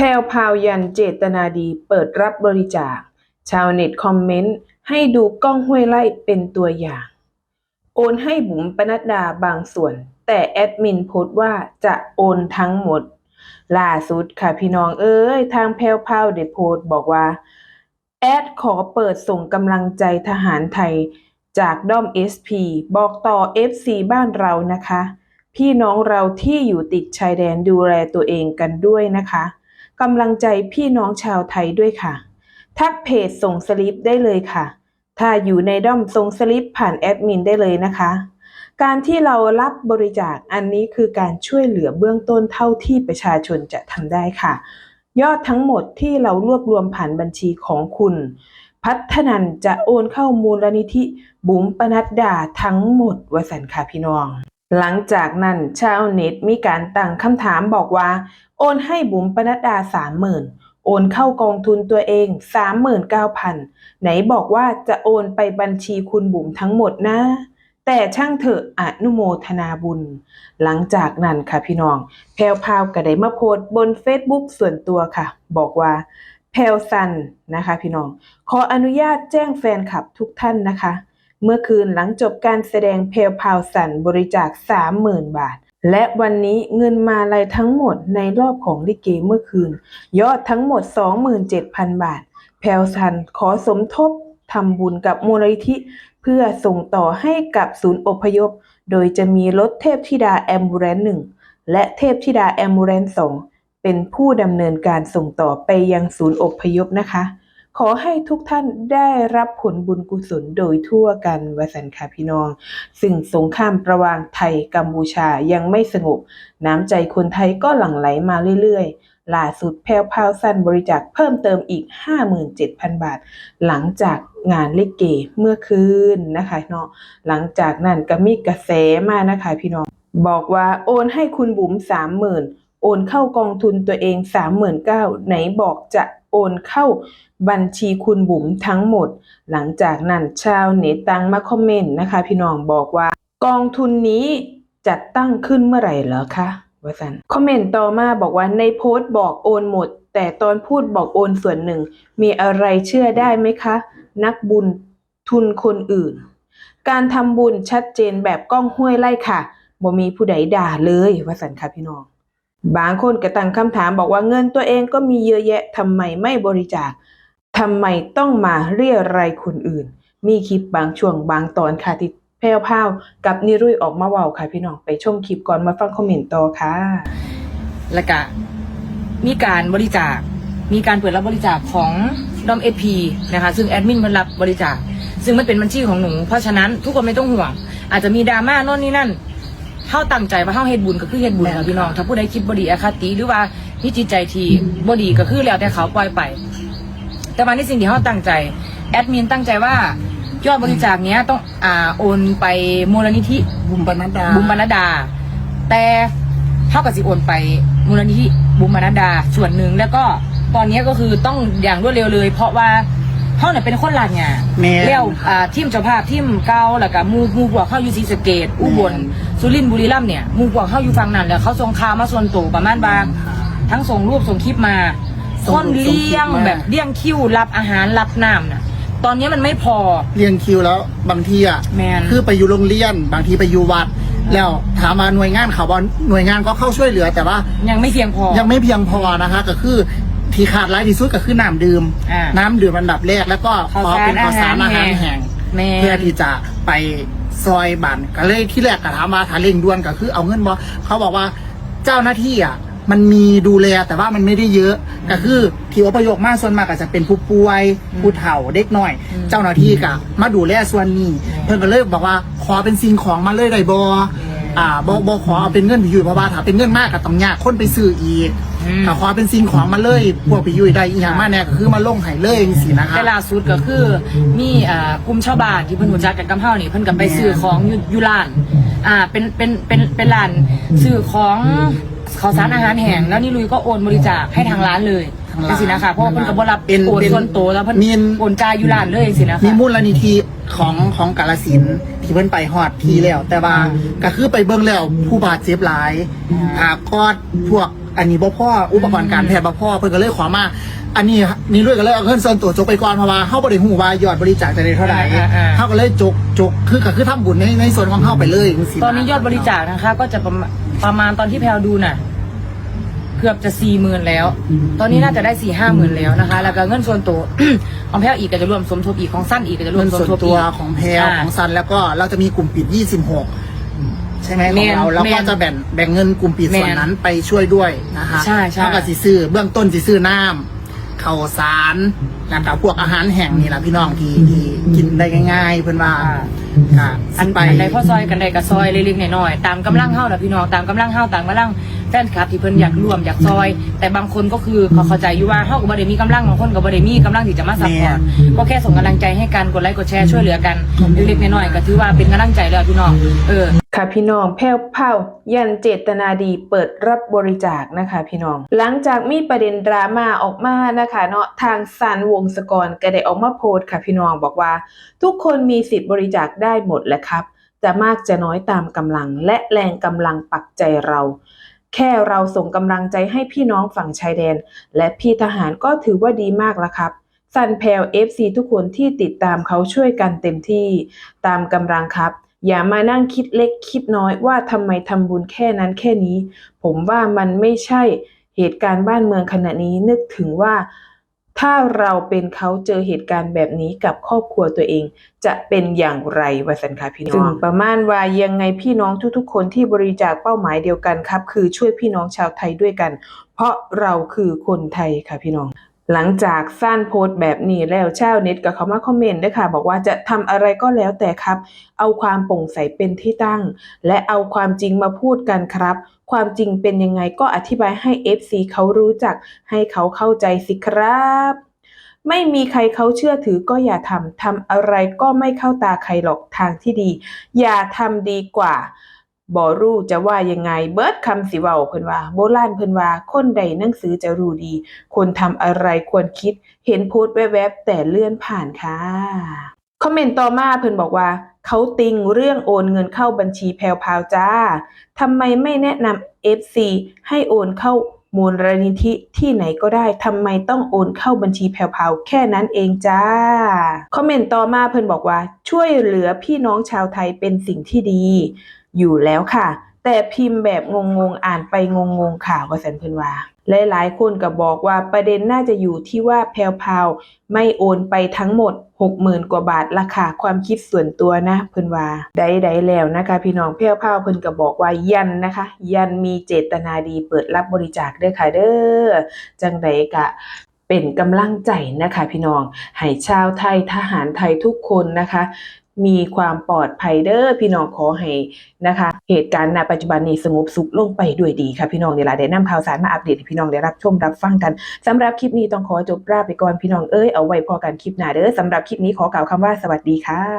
แพรวพาวยันเจตนาดีเปิดรับบริจาค ชาวเน็ตคอมเมนต์ ให้ดูกล้องห้วยไล่เป็นตัวอย่าง โอนให้บุ๋มปนัดดาบางส่วน แต่แอดมินโพสต์ว่าจะโอนทั้งหมด ล่าสุดค่ะพี่น้องเอ้ย ทางแพรวพาวได้โพสต์บอกว่า แอดขอเปิดส่งกำลังใจทหารไทย จากด้อม SP บอกต่อ FC บ้านเรานะคะ พี่น้องเราที่อยู่ติดชายแดนดูแลตัวเองกันด้วยนะคะ กำลังใจพี่น้องชาวไทยด้วยค่ะ ทักเพจส่งสลิปได้เลยค่ะ ถ้าอยู่ในด้อมส่งสลิปผ่านแอดมินได้เลยนะคะ การที่เรารับบริจาคอันนี้คือการช่วยเหลือเบื้องต้นเท่าที่ประชาชนจะทำได้ค่ะ ยอดทั้งหมดที่เรารวบรวมผ่านบัญชีของคุณ พัฒนันจะโอนเข้ามูลนิธิบุ๋มปนัดดาทั้งหมดวสันค่ะพี่น้องหลังจากนั้นชาวเน็ตมีการตั้งคำถามบอกว่า โอนให้บุ๋มปนัดดาสามหมื่นโอนเข้ากองทุนตัวเองสามหมื่นเก้าพันไหนบอกว่าจะโอนไปบัญชีคุณบุ๋มทั้งหมดนะ แต่ช่างเถอะอนุโมทนาบุญ หลังจากนั้นค่ะพี่น้อง แพรวพาวก็ได้มาโพสต์บน Facebook ส่วนตัวค่ะ บอกว่าแพรวซันนะคะพี่น้อง ขออนุญาตแจ้งแฟนคลับทุกท่านนะคะ เมื่อคืนหลังจบการแสดงเพลพาวสันบริจาค 30,000 บาท และวันนี้เงินมาลัยทั้งหมดในรอบของลิเกเมื่อคืน ยอดทั้งหมด 27,000 บาท แพลสันขอสมทบทำบุญกับมูลนิธิ เพื่อส่งต่อให้กับศูนย์อพยพ โดยจะมีรถเทพธิดาแอมบูเรนหนึ่งและเทพธิดาแอมบูเรนสองเป็นผู้ดำเนินการส่งต่อไปยังศูนย์อพยพนะคะ ขอให้ทุกท่านได้รับผลบุญกุศลโดยทั่วกันวสันค่ะพี่น้อง ซึ่งสงครามระหว่างไทยกัมพูชายังไม่สงบ น้ำใจคนไทยก็หลั่งไหลมาเรื่อยๆ ล่าสุดแพรวพาวสั้นบริจาคเพิ่มเติมอีก 57,000 บาท หลังจากงานลิเกเมื่อคืนนะคะเนาะหลังจากนั้นก็มีกระแสมานะคะพี่น้อง บอกว่าโอนให้คุณบุ๋ม30,000โอนเข้ากองทุนตัวเอง39,000ไหนบอกจะ โอนเข้าบัญชีคุณบุ๋มทั้งหมด หลังจากนั้นชาวเน็ตตังมาคอมเมนต์นะคะ พี่น้องบอกว่ากองทุนนี้จัดตั้งขึ้นเมื่อไหร่เหรอคะวสันคอมเมนต์ต่อมาบอกว่าในโพสต์บอกโอนหมด แต่ตอนพูดบอกโอนส่วนหนึ่ง มีอะไรเชื่อได้ไหมคะ นักบุญทุนคนอื่น การทำบุญชัดเจนแบบกล้องห้วยไล่ค่ะบ่มีผู้ใดด่าเลยวสันค่ะพี่น้อง บางคนก็ตั้งคำถามบอกว่าเงินตัวเองก็มีเยอะแยะทำไมไม่บริจาคทำไมต้องมาเรียรายคนอื่น มีคลิปบางช่วงบางตอนค่ะที่แพรวพาวกับนิรุ่ยออกมาเว้าค่ะพี่น้องไปชมคลิปก่อนมาฟังคอมเมนต์ต่อค่ะ แล้วก็มีการบริจาค มีการเปิดรับบริจาคของดอมเอพีนะคะ ซึ่งแอดมินมันรับบริจาค ซึ่งมันเป็นบัญชีของหนู เพราะฉะนั้นทุกคนไม่ต้องห่วง อาจจะมีดราม่าโน่นนี่นั่น เข้าตั้งใจว่าเข้าเฮ็ดบุญก็คือเฮ็ดบุญค่ะพี่น้อง ถ้าผู้ใดคิดบดีอคติหรือว่ามีจิตใจที่บดีก็คือแล้วแต่เขาปล่อยไป แต่มาในสิ่งที่เขาตั้งใจ แอดมินตั้งใจว่ายอดบริจาคเนี้ยต้องอ่าโอนไปมูลนิธิบุมปนัดดาบุมบรรดา แต่เท่ากับสิโอนไปมูลนิธิบุมบรรดาส่วนหนึ่งแล้วก็ตอนนี้ก็คือต้องอย่างรวดเร็วเลย เพราะว่า เขาเนี่ยเป็นคนลาดงานแม่นเลี้ยวอ่าทีมเจ้าภาพทีมเก้าแล้วก็หมูหมูบวกเข้าอยู่ศรีสะเกดอุบลแม่น สุรินทร์บุรีรัมย์เนี่ยหมูบวกเข้าอยู่ฝั่งนั้นแล้วเขาส่งข่าวมาส่วนตัวประมาณบางทั้งส่งรูปส่งคลิปมาส่งคนรูปส่งคลิปเลี้ยงมา แบบเลี้ยงคิวรับอาหารรับน้ำน่ะ ตอนนี้มันไม่พอ เรียงคิวแล้วบางทีอะแมนคือไปอยู่โรงเรียน บางทีไปอยู่วัด แล้วถามมาหน่วยงานเขาบอกหน่วยงานก็เข้าช่วยเหลือ แต่ว่ายังไม่เพียงพอ ยังไม่เพียงพอนะคะ ก็คือ ที่ขาดรายที่สุดก็คือน้ำดื่ม อ่าน้ำดื่มอันดับแรกแล้วก็ขข้าวอสารเป็นข้าวสารอาอาหาหารรแห้งแม่น เพื่อที่จะไปซอยบันก็เลยที่แรกก็ถามว่าถ้าเร่งด่วนก็คือเอาเงินบอเขาบอกว่าเจ้าหน้าที่อะมันมีดูแลแต่ว่ามันไม่ได้เยอะก็คือที่อพยพมาส่วนมากก็จะเป็นผู้ป่วยผู้เฒ่าเด็กน้อยอืมเจ้าหน้าที่ก็มาดูแลส่วนนี้ เพิ่นก็เลยบอกว่าขอเป็นสิ่งของมาเลยได้บ่ อ่าบ่บ่ขอเอาเป็นเงินพี่ยุ้ยเพราะว่าถ้าเป็นเงินมากก็ต้องยากคนไปซื้ออีกอืม ถ้าขอเป็นสิ่งของมาเลยพวกพี่ยุ้ยได้อีหยังมาแน่ก็คือมาลงให้เลยจังซี่นะคะแต่ล่าสุดก็คือมีอ่ากลุ่มชาวบ้านที่เพิ่นรู้จักกันกับเฮานี่เพิ่นก็ไปซื้อของอยู่อยู่ร้านอ่าเป็นเป็นเป็นเป็นร้านซื้อของข้าวสารอาหารแห้งแล้วนี่ลุยก็โอนบริจาคให้ทางร้านเลยทางร้านจังซี่นะคะเพราะว่าเพิ่นก็บ่รับเป็นโอนเป็นส่วนตัวแล้วเพิ่นมีน โอนจ่ายอยู่ร้านเลยจังซี่นะคะ มีมูลนิธิของของกาลสินธุ์ ที่เพิ่นไปฮอดทีแล้ว แต่ว่าก็คือไปเบิ่งแล้วผู้บาดเจ็บหลายอ่าก็พวกอันนี้บ่พ่ออุปกรณ์การแพทย์บ่พ่อเพิ่นก็เลยขอมา อันนี้นี่ด้วยก็เลยเอาเงินส่วนตัวจกไปก่อนเพราะว่าเฮาบ่ได้ฮู้ว่ายอดบริจาคจะได้เท่าไหร่อ่าอ่า เฮาก็เลยจกจกคือก็คือทำบุญในในส่วนของเฮาไปเลยจังซี้ะ ตอนนี้ยอดบริจาคนะคะ ก็จะประมาณประมาณตอนที่แพลวดูน่ะ เกือบจะสี่หมื่นแล้ว ตอนนี้น่าจะได้สี่ห้าหมื่นแล้วนะคะ แล้วก็เงินส่วนตัว ของแพลวอีกก็จะรวมสมทบอีกของสั้นอีกก็จะรวเงิมนสมส่วนทบตัอีวก ของแพรอ่าของซันแล้วก็เราจะมีกลุ่มปิด 26 ใช่ไหมขแม่องนเราแล้วแม่ก็นจะแบ่งแบ่งเงินกลุ่มปิดแม่นส่วนนั้นไปช่วยด้วยนะคะใช่ใช่ เท่ากับสิซื้อเบื้องต้นสิซื้อน้ำข้าวสารแล้วก็พวกอาหารแห้งนี่แหละพี่น้องที่ที่กินได้ง่าย ๆ เพื่อนว่า ค่ะอัสินไปอันใดพ่อซอยกันใดก็ซอยเล็กๆน้อยๆตามกำลังเฮาน่ะพี่น้องตามกำลังเฮาตามกำลังแฟนคลับที่เพิ่นอยากร่วมอยากซอย แต่บางคนก็คือเขาเข้าใจอยู่ว่าเฮาก็บ่ได้มีกำลังบางคนก็บ่ได้มีกำลังที่จะมาซัพพอร์ตก็แค่ส่งกำลังใจให้กันกดไลค์กดแชร์ช่วยเหลือกันเล็กๆน้อยๆก็ถือว่าเป็นกำลังใจแล้วพี่น้องเออค่ะพี่น้องแพ้วเผายันเจตนาดีเปิดรับบริจาคนะคะ พี่น้อง หลังจากมีประเด็นดราม่าออกมานะคะเนาะทางซันวงศกรก็ได้ออกมาโพสต์ค่ะพี่น้องบอกว่า ทุกคนมีสิทธิ์บริจาคได้ได้หมดแหละครับ จะมากจะน้อยตามกำลังและแรงกำลังปักใจเรา แค่เราส่งกำลังใจให้พี่น้องฝั่งชายแดน และพี่ทหารก็ถือว่าดีมากแล้วครับซันแพล FC ทุกคนที่ติดตามเขาช่วยกันเต็มที่ ตามกำลังครับ อย่ามานั่งคิดเล็กคิดน้อยว่าทำไมทำบุญแค่นั้นแค่นี้ ผมว่ามันไม่ใช่เหตุการณ์บ้านเมืองขณะนี้นึกถึงว่า ถ้าเราเป็นเขาเจอเหตุการณ์แบบนี้กับครอบครัวตัวเอง จะเป็นอย่างไรวสันค่ะพี่น้องซึ่งประมาณว่ายังไงพี่น้องทุกๆ คนที่บริจาคเป้าหมายเดียวกันครับ คือช่วยพี่น้องชาวไทยด้วยกัน เพราะเราคือคนไทยค่ะพี่น้อง หลังจากสั้นโพสต์แบบนี้แล้วชาวเน็ตก็เข้ามาคอมเมนต์ด้วยค่ะ บอกว่าจะทำอะไรก็แล้วแต่ครับ เอาความโปร่งใสเป็นที่ตั้ง และเอาความจริงมาพูดกันครับ ความจริงเป็นยังไงก็อธิบายให้ FC เขารู้จัก ให้เขาเข้าใจสิครับไม่มีใครเขาเชื่อถือก็อย่าทำ ทำอะไรก็ไม่เข้าตาใครหรอกทางที่ดี อย่าทำดีกว่า บ่รู้จะว่ายังไง เบิดคำสิเว้าเพิ่นว่า โบราณเพิ่นว่า คนใดหนังสือจะรู้ดี คนทำอะไรควรคิด เห็นพสต์แวบๆแต่เลื่อนผ่านค่ะ คอมเมนต์ต่อมาเพิ่นบอกว่าเขาติงเรื่องโอนเงินเข้าบัญชีแพลวพาวจ้าทำไมไม่แนะนำ FC ให้โอนเข้ามูลนิธิที่ไหนก็ได้ทำไมต้องโอนเข้าบัญชีแพลวพราวแค่นั้นเองจ้า คอมเมนต์ต่อมาเพิ่นบอกว่า ช่วยเหลือพี่น้องชาวไทยเป็นสิ่งที่ดี อยู่แล้วค่ะ แต่พิมพ์แบบงงๆอ่านไปงงๆค่ะว่าสันเพิ่นว่าหลายๆคนก็บอกว่าประเด็นน่าจะอยู่ที่ว่าแพลวพาวไม่โอนไปทั้งหมด 60,000 กว่าบาทราคาความคิดส่วนตัวนะเพิ่นว่าใดๆแล้วนะคะ พี่น้องแพลวพาวเพิ่นก็บอกว่ายันนะคะ ยันมีเจตนาดีเปิดรับบริจาคเด้อค่ะเด้อจังใดก็เป็นกำลังใจนะคะ พี่น้องให้ชาวไทยทหารไทยทุกคนนะคะ มีความปลอดภัยเด้อพี่น้องขอให้นะคะ เหตุการณ์ณปัจจุบันนี้สงบสุขลงไปด้วยดีค่ะพี่น้องเดี๋ยวเราได้นำข่าวสารมาอัปเดตให้พี่น้องได้รับชมรับฟังกันสำหรับคลิปนี้ต้องขอจบราไปก่อนพี่น้องเอ้ยเอาไว้พอกันคลิปหน้าเด้อสำหรับคลิปนี้ขอกล่าวคำว่าสวัสดีค่ะ